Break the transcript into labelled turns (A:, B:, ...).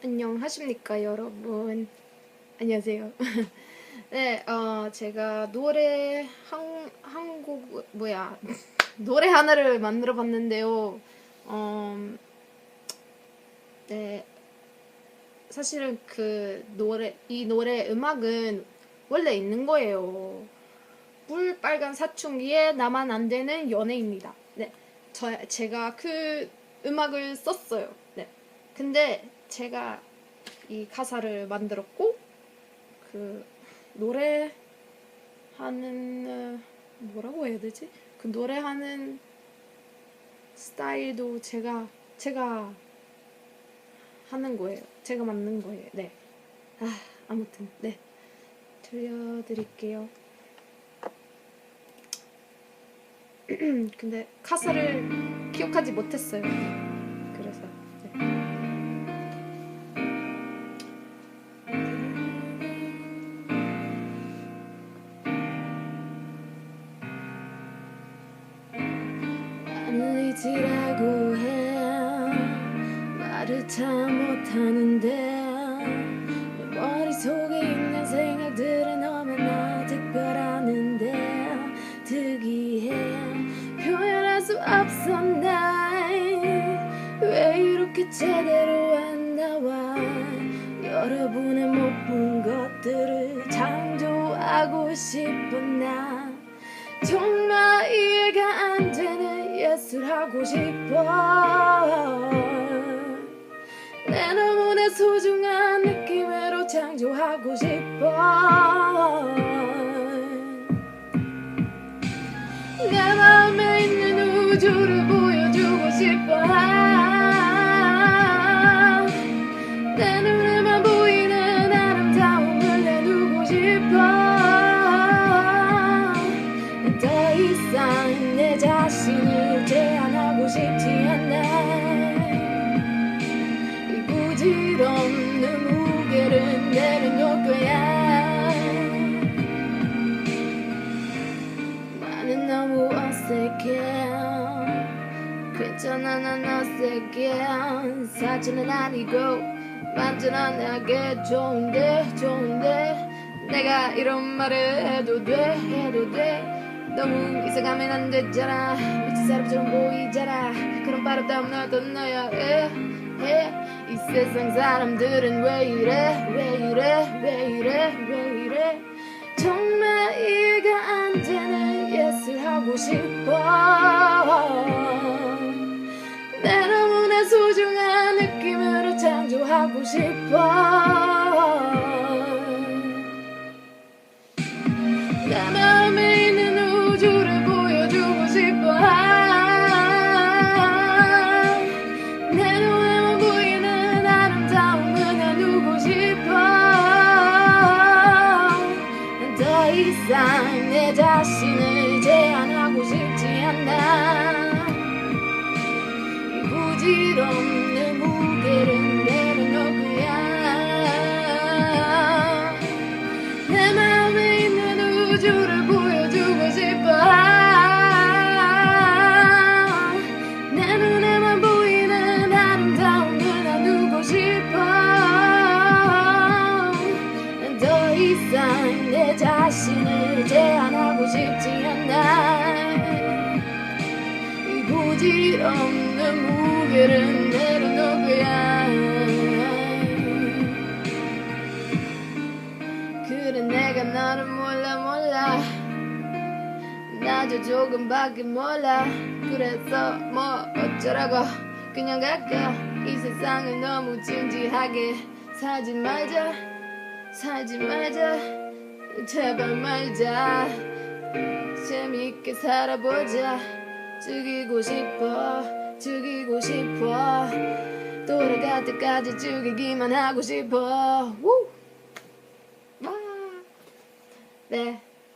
A: 안녕하십니까 여러분. 안녕하세요. 네 어, 제가 노래 한, 한곡 뭐야. 노래 하나를 만들어 봤는데요. 어, 네. 사실은 그 노래 이 노래 음악은 원래 있는 거예요. 물 빨간 사춘기에 나만 안 되는 연애입니다. 네. 저, 제가 그 음악을 썼어요. 네. 근데 제가 이 가사를 만들었고 그 노래 하는 어, 뭐라고 해야 되지? 그 노래하는 스타일도 제가 제가 하는 거예요. 제가 만든 거예요. 네. 아 아무튼 네 들려드릴게요. 근데 가사를 기억하지 못했어요. 아니지라고 해. 말을 참 못하는데 내 머릿속에 있는 생각들은 너무나 특별하는데 특이해. 표현할 수 없어 날왜 이렇게 제대로 안 나와? 여러분의 못 본 것들을 창조하고 싶은 나? 정말 이해가 안 되는 예술하고 싶어. 내 너무나 소중한 느낌으로 창조하고 싶어. 내 마음에 있는 우주를 보여주고 싶어. 내 눈에 자신을 제한하고 싶지 않아 이 부질없는 무게를 내려놓을 거야 나는 너무 어색해 괜찮아 난 어색해 사진은 아니고 완전하게 좋은데 좋은데. 내가 이런 말을 해도 돼 해도 돼 너무 이상하면 안 되잖아. 미친 사람처럼 보이잖아. 그런 바로 따윈 어떤 너야. 해, 해. 이 세상 사람들은 왜 이래? 왜 이래? 왜 이래? 왜 이래? 정말 이해가 안 되는 예술하고 싶어. 내 너무나 소중한 느낌으로 창조하고 싶어 더 이상 내 자신을 제한하고 싶지 이 부질없는 무게를 내려놓을 거야. 내 마음에 있는 우주를 없는 무게를 내려놓을 거야. 그래 내가 너를 몰라 몰라. 나도 조금밖에 몰라. 그래서 뭐 어쩌라고. 그냥 갈까? 이 세상을 너무 진지하게. 살지 말자. 살지 말자. 제발 말자. 재밌게 살아보자 즐기고 싶어 즐기고 싶어 돌아갈 때까지 즐기기만 하고 싶어 우! 와. 네